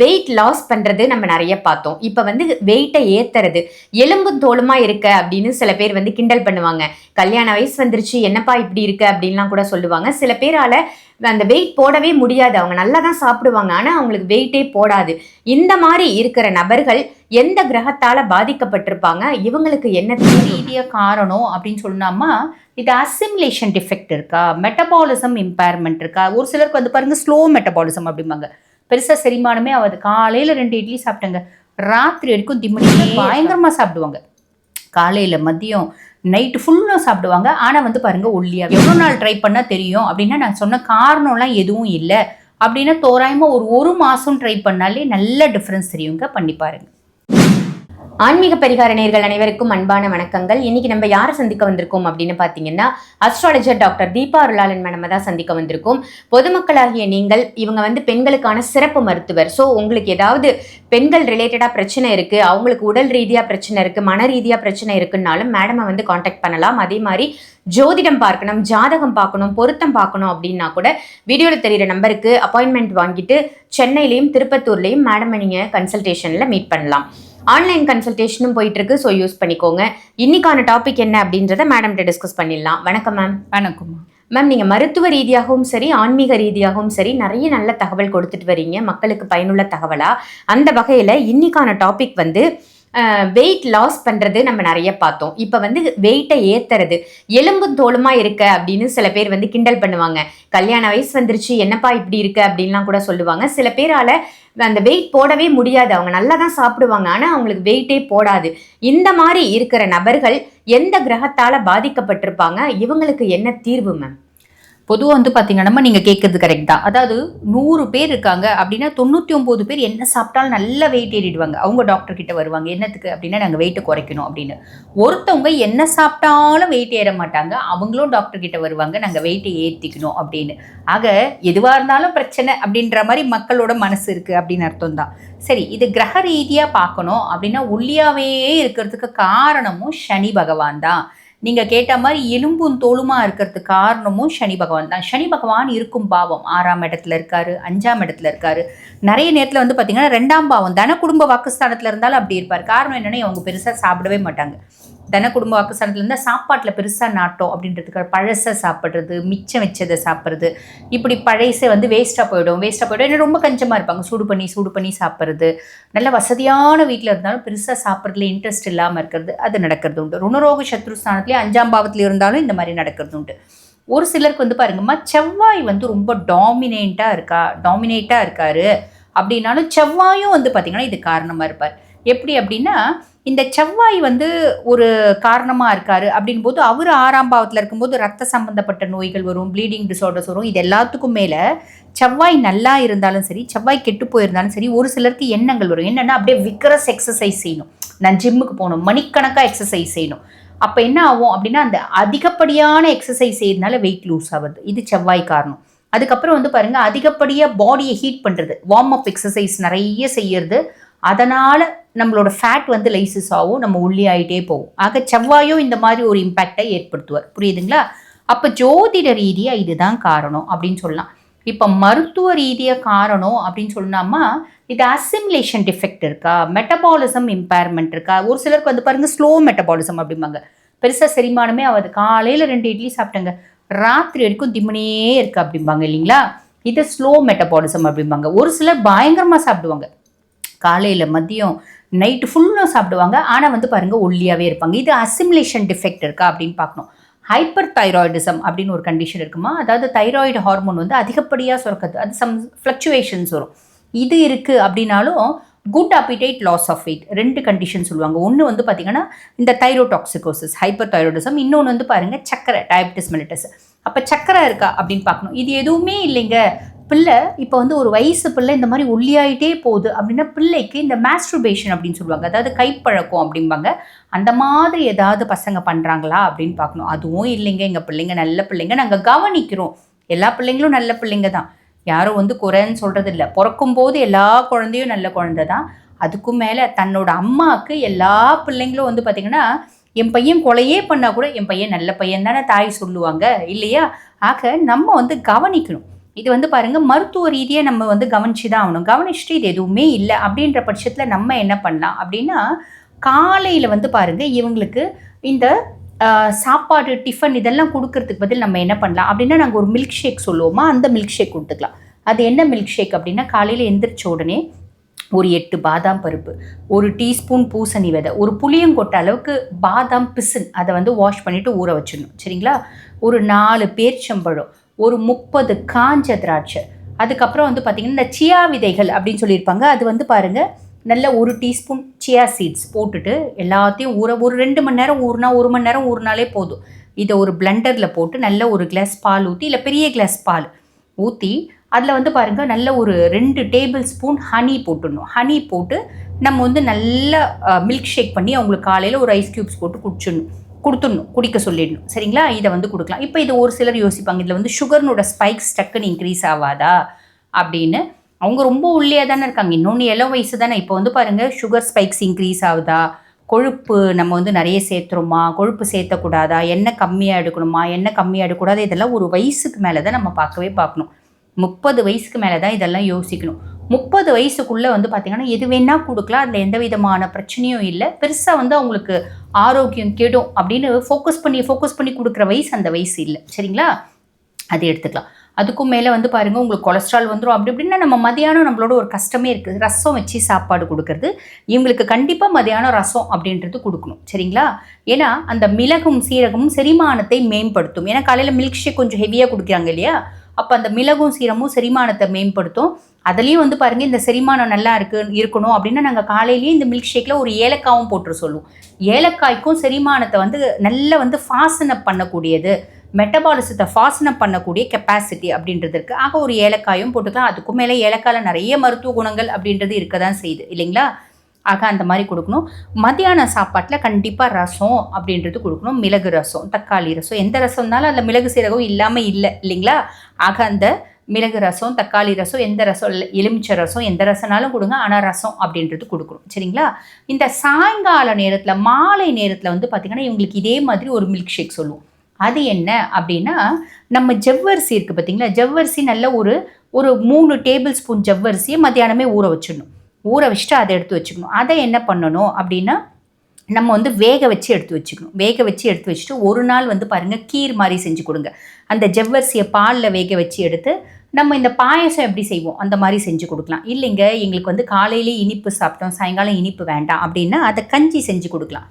Weight loss பண்ணுறது நம்ம நிறைய பார்த்தோம். இப்போ வந்து வெயிட்டை ஏற்றுறது எலும்பும் தோலுமா இருக்க அப்படின்னு சில பேர் வந்து கிண்டல் பண்ணுவாங்க. கல்யாண வயசு வந்துருச்சு என்னப்பா இப்படி இருக்கு அப்படின்லாம் கூட சொல்லுவாங்க. சில பேரால் அந்த வெயிட் போடவே முடியாது. அவங்க நல்லா தான் சாப்பிடுவாங்க. ஆனால் அவங்களுக்கு வெயிட்டே போடாது. இந்த மாதிரி இருக்கிற நபர்கள் எந்த கிரகத்தால் பாதிக்கப்பட்டிருப்பாங்க? இவங்களுக்கு என்ன தீர்வு? ரீதியாக காரணம் அப்படின்னு சொன்னாமா இது அசிமுலேஷன் டிஃபெக்ட் இருக்கா? மெட்டபாலிசம் இம்பேர்மெண்ட் இருக்கா? ஒரு சிலருக்கு வந்து பாருங்க ஸ்லோ மெட்டபாலிசம் அப்படிம்பாங்க. பெருசாக செரிமானமே ஆகாது. காலையில் ரெண்டு இட்லி சாப்பிட்டேங்க. ராத்திரி வரைக்கும் திம்மணி பயங்கரமாக சாப்பிடுவாங்க. காலையில் மதியம் நைட்டு ஃபுல்லாக சாப்பிடுவாங்க. ஆனால் வந்து பாருங்க ஒல்லியாக எவ்வளோ நாள் ட்ரை பண்ணால் தெரியும். அப்படின்னா நான் சொன்ன காரணம்லாம் எதுவும் இல்லை. அப்படின்னா தோராயமாக ஒரு ஒரு மாதம் ட்ரை பண்ணாலே நல்ல டிஃப்ரென்ஸ் தெரியுங்க. பண்ணி பாருங்க. ஆன்மீக பரிகார நேர்கள் அனைவருக்கும் அன்பான வணக்கங்கள். இன்னைக்கு நம்ம யாரை சந்திக்க வந்திருக்கோம் அப்படின்னு பார்த்தீங்கன்னா astrologer doctor Deepa Arulalan madam தான் சந்திக்க வந்திருக்கோம். பொதுமக்களாகிய நீங்கள் இவங்க வந்து பெண்களுக்கான சிறப்பு மருத்துவர். ஸோ உங்களுக்கு ஏதாவது பெண்கள் ரிலேட்டடாக பிரச்சனை இருக்குது அவங்களுக்கு உடல் ரீதியாக பிரச்சனை இருக்குது மன ரீதியாக பிரச்சனை இருக்குன்னாலும் மேடமை வந்து காண்டாக்ட் பண்ணலாம். அதே மாதிரி ஜோதிடம் பார்க்கணும் ஜாதகம் பார்க்கணும் பொருத்தம் பார்க்கணும் அப்படின்னா கூட வீடியோவில் தெரியிற நம்பருக்கு அப்பாயின்மெண்ட் வாங்கிட்டு சென்னையிலையும் திருப்பத்தூர்லையும் மேடமை நீங்கள் கன்சல்டேஷனில் மீட் பண்ணலாம். ஆன்லைன் கன்சல்டேஷனும் போயிட்டு இருக்கு ஸோ யூஸ் பண்ணிக்கோங்க. இன்னைக்கான டாபிக் என்ன அப்படின்றத மேடம்கிட்ட டிஸ்கஸ் பண்ணிடலாம். வணக்கம் மேம் வணக்கம்மா மேம் நீங்கள் மருத்துவ ரீதியாகவும் சரி ஆன்மீக ரீதியாகவும் சரி நிறைய நல்ல தகவல் கொடுத்துட்டு வரீங்க. மக்களுக்கு பயனுள்ள தகவலா? அந்த வகையில் இன்னைக்கான டாபிக் வந்து வெயிட் லாஸ் பண்ணுறது நம்ம நிறைய பார்த்தோம். இப்போ வந்து வெயிட்டை ஏற்றுறது எலும்பும் தோலுமாக இருக்க அப்படின்னு சில பேர் வந்து கிண்டல் பண்ணுவாங்க. கல்யாண வயசு வந்துருச்சு என்னப்பா இப்படி இருக்கு அப்படின்லாம் கூட சொல்லுவாங்க. சில பேரால அந்த வெயிட் போடவே முடியாது. அவங்க நல்லா தான் சாப்பிடுவாங்க. ஆனால் அவங்களுக்கு வெயிட்டே போடாது. இந்த மாதிரி இருக்கிற நபர்கள் எந்த கிரகத்தால் பாதிக்கப்பட்டிருப்பாங்க? இவங்களுக்கு என்ன தீர்வு மேம் பொதுவாக வந்து பார்த்தீங்கன்னா நீங்கள் கேட்குறது கரெக்ட் தான். அதாவது நூறு பேர் இருக்காங்க அப்படின்னா தொண்ணூற்றி ஒம்பது பேர் என்ன சாப்பிட்டாலும் நல்லா வெயிட் ஏறிடுவாங்க. அவங்க டாக்டர் கிட்ட வருவாங்க என்னத்துக்கு? அப்படின்னா நாங்கள் வெயிட்டை குறைக்கணும் அப்படின்னு. ஒருத்தவங்க என்ன சாப்பிட்டாலும் வெயிட் ஏற மாட்டாங்க. அவங்களும் டாக்டர் கிட்ட வருவாங்க நாங்கள் வெயிட்டை ஏற்றிக்கணும் அப்படின்னு. ஆக எதுவாக இருந்தாலும் பிரச்சனை அப்படின்ற மாதிரி மக்களோட மனசு இருக்குது அப்படின்னு அர்த்தம் தான். சரி இது கிரக ரீதியாக பார்க்கணும் அப்படின்னா ஒல்லியாவே இருக்கிறதுக்கு காரணமும் சனி பகவான் தான். நீங்கள் கேட்ட மாதிரி எலும்பும் தோலுமா இருக்கிறதுக்கு காரணமும் சனி பகவான் தான். சனி பகவான் இருக்கும் பாவம். ஆறாம் இடத்துல இருக்காரு அஞ்சாம் இடத்துல இருக்காரு. நிறைய நேரத்தில் வந்து பார்த்தீங்கன்னா ரெண்டாம் பாவம் தன குடும்ப வாக்குஸ்தானத்தில் இருந்தாலும் அப்படி இருப்பார். காரணம் என்னன்னா அவங்க பெருசாக சாப்பிடவே மாட்டாங்க. தன குடும்ப வாக்குஸ்தானத்தில் சாப்பாட்டில் பெருசாக நாட்டம் அப்படின்றதுக்கு பழசை சாப்பிட்றது மிச்சம் வச்சதை சாப்பிட்றது. இப்படி பழசை வந்து வேஸ்ட்டாக போயிடும். வேஸ்ட்டாக போயிடும். ஏன்னா ரொம்ப கஞ்சமாக இருப்பாங்க. சூடு பண்ணி சூடு பண்ணி சாப்பிட்றது. நல்ல வசதியான வீட்டில் இருந்தாலும் பெருசாக சாப்பிட்றதுல இன்ட்ரெஸ்ட் இல்லாமல் இருக்கிறது அது நடக்கிறது உண்டு. ருணரோக சத்ருஸ்தானத்துலேயே அஞ்சாம் பாவத்தில் இருந்தாலும் இந்த மாதிரி நடக்கிறது உண்டு. ஒரு சிலருக்கு வந்து பாருங்கம்மா செவ்வாய் வந்து ரொம்ப டாமினேட்டாக இருக்கா? டாமினேட்டாக இருக்காரு? அப்படின்னாலும் செவ்வாயும் வந்து பார்த்திங்கன்னா இது காரணமாக இருப்பார். எப்படி அப்படின்னா இந்த செவ்வாய் வந்து ஒரு காரணமாக இருக்காரு அப்படின் போது அவர் ஆறாம் பாவத்தில் இருக்கும்போது ரத்த சம்பந்தப்பட்ட நோய்கள் வரும் ப்ளீடிங் டிசார்டர்ஸ் வரும். இது எல்லாத்துக்கும் மேலே செவ்வாய் நல்லா இருந்தாலும் சரி செவ்வாய் கெட்டு போயிருந்தாலும் சரி ஒரு சிலருக்கு எண்ணங்கள் வரும். என்னென்னா அப்படியே விக்ரஸ் எக்ஸசைஸ் செய்யணும். நான் ஜிம்முக்கு போகணும் மணிக்கணக்காக எக்ஸசைஸ் செய்யணும். அப்போ என்ன ஆகும் அப்படின்னா அந்த அதிகப்படியான எக்ஸசைஸ் செய்யறதுனால வெயிட் லூஸ் ஆகுது. இது செவ்வாய் காரணம். அதுக்கப்புறம் வந்து பாருங்கள் அதிகப்படியாக பாடியை ஹீட் பண்ணுறது வார்ம் அப் எக்ஸசைஸ் நிறைய செய்யறது அதனால் நம்மளோட ஃபேட் வந்து லைசஸ் ஆகும் நம்ம உள்ளி ஆகிட்டே போகும். ஆக செவ்வாயும் இந்த மாதிரி ஒரு இம்பேக்டை ஏற்படுத்துவார். புரியுதுங்களா? அப்போ ஜோதிட ரீதியாக இதுதான் காரணம் அப்படின்னு சொல்லலாம். இப்போ மருத்துவ ரீதியாக காரணம் அப்படின்னு சொன்னாமா இது அசிமுலேஷன் டிஃபெக்ட் இருக்கா? மெட்டபாலிசம் இம்பேர்மெண்ட் இருக்கா? ஒரு சிலருக்கு வந்து பாருங்க ஸ்லோ மெட்டபாலிசம் அப்படிம்பாங்க. பெருசாக செரிமானமே ஆகாது. காலையில் ரெண்டு இட்லி சாப்பிட்டேங்க. ராத்திரி வரைக்கும் திம்மனே இருக்குது அப்படிம்பாங்க இல்லைங்களா? இது ஸ்லோ மெட்டபாலிசம் அப்படிம்பாங்க. ஒரு சிலர் பயங்கரமாக சாப்பிடுவாங்க. காலையில் மதியம் நைட்டு ஃபுல்லாக சாப்பிடுவாங்க. ஆனால் வந்து பாருங்கள் ஒல்லியாகவே இருப்பாங்க. இது அசிமிலேஷன் டிஃபெக்ட் இருக்கா அப்படின்னு பார்க்கணும். ஹைப்பர் தைராய்டிசம் அப்படின்னு ஒரு கண்டிஷன் இருக்குமா? அதாவது தைராய்டு ஹார்மோன் வந்து அதிகப்படியாக சுரக்கிறது அது சம் ஃப்ளக்சுவேஷன்ஸ் வரும். இது இருக்குது அப்படின்னாலும் good appetite loss of weight ரெண்டு கண்டிஷன் சொல்லுவாங்க. ஒன்று வந்து பார்த்திங்கன்னா இந்த தைரோடாக்சிகோசிஸ் ஹைப்பர் தைராய்டிசம் இன்னொன்று வந்து பாருங்கள் சக்கரை டயபிட்டிஸ் மெலிட்டஸ் அப்போ சக்கரை இருக்கா அப்படின்னு பார்க்கணும். இது எதுவுமே இல்லைங்க. பிள்ளை இப்போ வந்து ஒரு வயசு பிள்ளை இந்த மாதிரி ஒல்லியாயிட்டே போகுது அப்படின்னா பிள்ளைக்கு இந்த மாஸ்ட்ருபேஷன் அப்படின்னு சொல்லுவாங்க. அதாவது கைப்பழக்கம் அப்படிம்பாங்க. அந்த மாதிரி ஏதாவது பசங்க பண்ணுறாங்களா அப்படின்னு பார்க்கணும். அதுவும் இல்லைங்க. எங்கள் பிள்ளைங்க நல்ல பிள்ளைங்க. நாங்கள் கவனிக்கிறோம். எல்லா பிள்ளைங்களும் நல்ல பிள்ளைங்க தான். யாரும் வந்து குறைன்னு சொல்கிறது இல்லை பிறக்கும் போது எல்லா குழந்தையும் நல்ல குழந்தை தான். அதுக்கும் மேலே தன்னோட அம்மாவுக்கு எல்லா பிள்ளைங்களும் வந்து பார்த்திங்கன்னா என் பையன் கொலையே பண்ணால் கூட என் பையன் நல்ல பையன் தானே தாய் சொல்லுவாங்க. இல்லையா? ஆக நம்ம வந்து கவனிக்கணும். இது வந்து பாருங்க மருத்துவ ரீதியாக நம்ம வந்து கவனிச்சு தான் ஆகணும். கவனிச்சுட்டு இது எதுவுமே இல்லை அப்படின்ற பட்சத்தில் நம்ம என்ன பண்ணலாம் அப்படின்னா காலையில் வந்து பாருங்க இவங்களுக்கு இந்த சாப்பாடு டிஃபன் இதெல்லாம் கொடுக்கறதுக்கு பதில் நம்ம என்ன பண்ணலாம் அப்படின்னா நாங்கள் ஒரு மில்க் ஷேக் சொல்லுவோமா அந்த மில்க் ஷேக் கொடுத்துக்கலாம். அது என்ன மில்க் ஷேக் அப்படின்னா காலையில் எந்திரிச்ச உடனே ஒரு எட்டு பாதாம் பருப்பு ஒரு டீஸ்பூன் பூசணி விதை ஒரு புளியங்கொட்டை அளவுக்கு பாதாம் பிசின் அதை வந்து வாஷ் பண்ணிவிட்டு ஊற வச்சிடணும். சரிங்களா? ஒரு நாலு பேர்ச்சம்பழம் ஒரு முப்பது காஞ்ச திராட்சை. அதுக்கப்புறம் வந்து பார்த்திங்கன்னா இந்த சியா விதைகள் அப்படின்னு சொல்லியிருப்பாங்க. அது வந்து பாருங்கள் நல்ல ஒரு டீஸ்பூன் சியா சீட்ஸ் போட்டுட்டு எல்லாத்தையும் ஊற ஒரு ரெண்டு மணி நேரம் ஊறினா ஒரு மணி நேரம் ஊறினாலே போதும். இதை ஒரு பிளண்டரில் போட்டு நல்ல ஒரு கிளாஸ் பால் ஊற்றி இல்லை பெரிய கிளாஸ் பால் ஊற்றி அதில் வந்து பாருங்கள் நல்ல ஒரு ரெண்டு டேபிள் ஸ்பூன் ஹனி போட்டுடணும். ஹனி போட்டு நம்ம வந்து நல்லா மில்க் ஷேக் பண்ணி அவங்களுக்கு காலையில் ஒரு ஐஸ் க்யூப்ஸ் போட்டு குடிச்சிடணும். கொடுத்துடணும் குடிக்க சொல்லிடணும். சரிங்களா? இதை வந்து கொடுக்கலாம். இப்போ இது ஒரு சிலர் யோசிப்பாங்க இதில் வந்து சுகர்னோட ஸ்பைக்ஸ் டக்குன்னு இன்க்ரீஸ் ஆகாதா அப்படின்னு. அவங்க ரொம்ப உள்ளே தானே இருக்காங்க. இன்னொன்று இளம் வயசு தானே. இப்போ வந்து பாருங்கள் சுகர் ஸ்பைக்ஸ் இன்க்ரீஸ் ஆகுதா? கொழுப்பு நம்ம வந்து நிறைய சேர்த்துருமா கொழுப்பு சேர்த்தக்கூடாதா? எண்ணெய் கம்மியாக எடுக்கணுமா? எண்ணெய் கம்மியாக எடுக்கக்கூடாது? இதெல்லாம் ஒரு வயசுக்கு மேலே தான் நம்ம பார்க்கவே பார்க்கணும். முப்பது வயசுக்கு மேலே தான் இதெல்லாம் யோசிக்கணும். முப்பது வயசுக்குள்ளே வந்து பார்த்திங்கன்னா எது வேணால் கொடுக்கலாம். அதில் எந்த விதமான பிரச்சனையும் இல்லை. பெருசாக வந்து அவங்களுக்கு ஆரோக்கியம் கெடும் அப்படின்னு ஃபோக்கஸ் பண்ணி ஃபோக்கஸ் பண்ணி கொடுக்குற வயசு அந்த வயசு இல்லை. சரிங்களா? அது எடுத்துக்கலாம். அதுக்கும் மேலே வந்து பாருங்கள் உங்களுக்கு கொலஸ்ட்ரால் வந்துடும் அப்படி இப்படின்னா நம்ம மதியானம் நம்மளோட ஒரு கஷ்டமே இருக்குது. ரசம் வச்சு சாப்பாடு கொடுக்கறது. இவங்களுக்கு கண்டிப்பாக மதியானம் ரசம் அப்படின்றது கொடுக்கணும். சரிங்களா? ஏன்னா அந்த மிளகும் சீரகமும் செரிமானத்தை மேம்படுத்தும். ஏன்னா காலையில் மில்க் ஷேக் கொஞ்சம் ஹெவியாக கொடுக்குறாங்க இல்லையா? அப்போ அந்த மிளகும் சீரமும் செரிமானத்தை மேம்படுத்தும். அதுலேயும் வந்து பாருங்கள் இந்த செரிமானம் நல்லா இருக்கு இருக்கணும் அப்படின்னா நாங்கள் காலையிலேயே இந்த மில்க் ஷேக்கில் ஒரு ஏலக்காவும் போட்டு சொல்லுவோம். ஏலக்காய்க்கும் செரிமானத்தை வந்து நல்லா வந்து ஃபாசனப் பண்ணக்கூடியது மெட்டபாலிசத்தை ஃபாசனம் பண்ணக்கூடிய கெப்பாசிட்டி அப்படின்றது இருக்குது ஆக ஒரு ஏலக்காயும் போட்டுக்கலாம். அதுக்கும் மேலே ஏலக்காயில் நிறைய மருத்துவ குணங்கள் அப்படின்றது இருக்க தான் செய்யுது. இல்லைங்களா? ஆக அந்த மாதிரி கொடுக்கணும். மத்தியான சாப்பாட்டில் கண்டிப்பாக ரசம் அப்படின்றது கொடுக்கணும். மிளகு ரசம் தக்காளி ரசம் எந்த ரசம்னாலும் அதில் மிளகு சீரகம் இல்லாமல் இல்லை இல்லைங்களா? ஆக அந்த மிளகு ரசம் தக்காளி ரசம் எந்த ரசம் இல்லை எலுமிச்சை ரசம் எந்த ரசம்னாலும் கொடுங்க. ஆனால் ரசம் அப்படின்றது கொடுக்கணும். சரிங்களா? இந்த சாயங்கால நேரத்தில் மாலை நேரத்தில் வந்து பார்த்திங்கன்னா இவங்களுக்கு இதே மாதிரி ஒரு மில்க் ஷேக் சொல்லுவோம். அது என்ன அப்படின்னா நம்ம ஜவ்வரிசி இருக்குது பார்த்தீங்களா ஜவ்வரிசி நல்ல ஒரு ஒரு மூணு டேபிள் ஸ்பூன் ஜவ்வரிசியை மத்தியானமே ஊற வச்சிடணும். ஊற வச்சுட்டு அதை எடுத்து வச்சுக்கணும். அதை என்ன பண்ணணும் அப்படின்னா நம்ம வந்து வேக வச்சு எடுத்து வச்சுக்கணும். வேக வச்சு எடுத்து வச்சுட்டு ஒரு நாள் வந்து பாருங்கள் கீர் மாதிரி செஞ்சு கொடுங்க. அந்த ஜவ்வரிசியை பாலில் வேக வச்சு எடுத்து நம்ம இந்த பாயசம் எப்படி செய்வோம்? அந்த மாதிரி செஞ்சு கொடுக்கலாம். இல்லைங்க எங்களுக்கு வந்து காலையிலே இனிப்பு சாப்பிட்டோம் சாயங்காலம் இனிப்பு வேண்டாம் அப்படின்னா அதை கஞ்சி செஞ்சு கொடுக்கலாம்.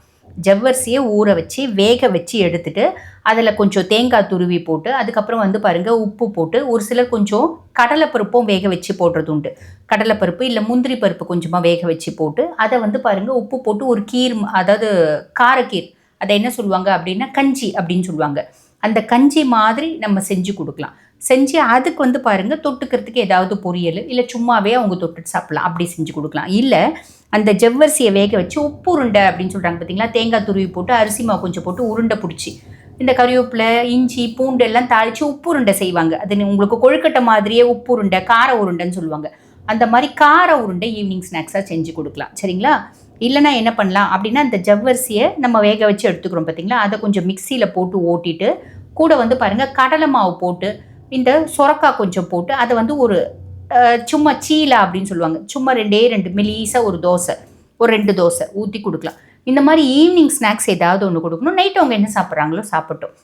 ஜவ்வரிசியை ஊற வச்சு வேக வச்சு எடுத்துட்டு அதில் கொஞ்சம் தேங்காய் துருவி போட்டு அதுக்கப்புறம் வந்து பாருங்கள் உப்பு போட்டு ஒரு சிலர் கொஞ்சம் கடலைப்பருப்பும் வேக வச்சு போடுறது உண்டு. கடலைப்பருப்பு இல்லை முந்திரி பருப்பு கொஞ்சமாக வேக வச்சு போட்டு அதை வந்து பாருங்கள் உப்பு போட்டு ஒரு கீர் அதாவது காரக்கீர் அதை என்ன சொல்லுவாங்க அப்படின்னா கஞ்சி அப்படின்னு சொல்லுவாங்க. அந்த கஞ்சி மாதிரி நம்ம செஞ்சு கொடுக்கலாம். செஞ்சு அதுக்கு வந்து பாருங்கள் தொட்டுக்கிறதுக்கு ஏதாவது பொரியல் இல்லை சும்மாவே அவங்க தொட்டுட்டு சாப்பிட்லாம். அப்படி செஞ்சு கொடுக்கலாம். இல்லை அந்த ஜவ்வரிசியை வேக வச்சு உப்பு உருண்டை அப்படின்னு சொல்கிறாங்க பார்த்தீங்களா தேங்காய் துருவி போட்டு அரிசி மாவு கொஞ்சம் போட்டு உருண்டை பிடிச்சி இந்த கறிவேப்பிலை இஞ்சி பூண்டு எல்லாம் தாளித்து உப்பு உருண்டை செய்வாங்க. அது உங்களுக்கு கொழுக்கட்டை மாதிரியே உப்பு உருண்டை கார உருண்டைன்னு சொல்லுவாங்க. அந்த மாதிரி கார உருண்டை ஈவினிங் ஸ்நாக்ஸாக செஞ்சு கொடுக்கலாம். சரிங்களா? இல்லைனா என்ன பண்ணலாம் அப்படின்னா அந்த ஜவ்வரிசியை நம்ம வேக வச்சு எடுத்துக்கிறோம் பார்த்தீங்களா அதை கொஞ்சம் மிக்சியில் போட்டு ஓட்டிட்டு கூட வந்து பாருங்கள் கடலை மாவு போட்டு இந்த சொரக்காய் கொஞ்சம் போட்டு அதை வந்து ஒரு சும்மா சீலா அப்படின்னு சொல்லுவாங்க. சும்மா ரெண்டே ரெண்டு மெலீஸாக ஒரு தோசை ஒரு ரெண்டு தோசை ஊற்றி கொடுக்கலாம். இந்த மாதிரி ஈவினிங் ஸ்நாக்ஸ் ஏதாவது ஒன்று கொடுக்கணும். நைட் அவங்க என்ன சாப்பிட்றாங்களோ சாப்பிட்டோம்.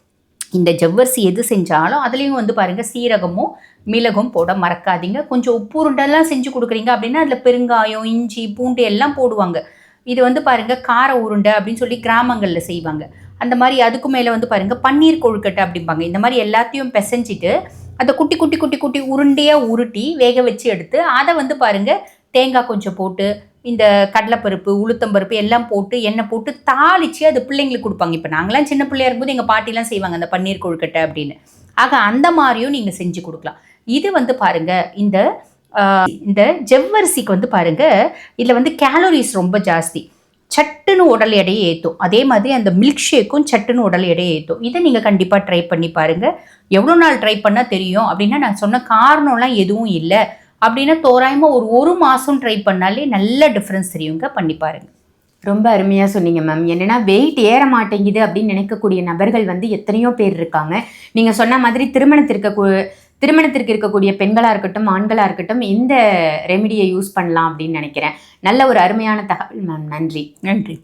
இந்த ஜவ்வரிசி எது செஞ்சாலும் அதுலேயும் வந்து பாருங்கள் சீரகமும் மிளகும் போட மறக்காதீங்க. கொஞ்சம் உப்பு உருண்டெல்லாம் செஞ்சு கொடுக்குறீங்க அப்படின்னா அதில் பெருங்காயம் இஞ்சி பூண்டு எல்லாம் போடுவாங்க. இது வந்து பாருங்கள் கார உருண்டை அப்படின்னு சொல்லி கிராமங்களில் செய்வாங்க. அந்த மாதிரி அதுக்கு மேலே வந்து பாருங்கள் பன்னீர் கொழுக்கட்டை அப்படிம்பாங்க. இந்த மாதிரி எல்லாத்தையும் பிசைஞ்சிட்டு அதை குட்டி குட்டி குட்டி குட்டி உருண்டையாக உருட்டி வேக வச்சு எடுத்து அதை வந்து பாருங்க தேங்காய் கொஞ்சம் போட்டு இந்த கடலைப்பருப்பு உளுத்தம்பருப்பு எல்லாம் போட்டு எண்ணெய் போட்டு தாளித்து அது பிள்ளைங்களுக்கு கொடுப்பாங்க. இப்போ நாங்களாம் சின்ன பிள்ளையா இருக்கும்போது எங்கள் பாட்டிலாம் செய்வாங்க அந்த பன்னீர் கொழுக்கட்டை அப்படின்னு. ஆக அந்த மாதிரியும் நீங்கள் செஞ்சு கொடுக்கலாம். இது வந்து பாருங்க இந்த இந்த ஜவ்வரிசிக்கு வந்து பாருங்க இதில் வந்து கேலோரிஸ் ரொம்ப ஜாஸ்தி. சட்டுன்னு உடல் எடையை ஏற்றும் அதே மாதிரி அந்த மில்க் ஷேக்கும் சட்டுன்னு உடல் எடையை ஏற்றும் இதை நீங்கள் கண்டிப்பாக ட்ரை பண்ணி பாருங்கள் எவ்வளோ நாள் ட்ரை பண்ணால் தெரியும். அப்படின்னா நான் சொன்ன காரணம்லாம் எதுவும் இல்லை. அப்படின்னா தோராயமாக ஒரு ஒரு மாதம் ட்ரை பண்ணாலே நல்ல டிஃப்ரென்ஸ் தெரியுங்க. பண்ணி பாருங்கள் ரொம்ப அருமையாக சொன்னீங்க மேம் என்னென்னா வெயிட் ஏற மாட்டேங்குது அப்படின்னு நினைக்கக்கூடிய நபர்கள் வந்து எத்தனையோ பேர் இருக்காங்க. நீங்கள் சொன்ன மாதிரி திருமணத்திற்கு திருமணத்திற்கு இருக்கக்கூடிய பெண்களாக இருக்கட்டும் ஆண்களாக இருக்கட்டும் இந்த ரெமிடியை யூஸ் பண்ணலாம் அப்படின்னு நினைக்கிறேன். நல்ல ஒரு அருமையான தகவல் மேம் நன்றி. நன்றி.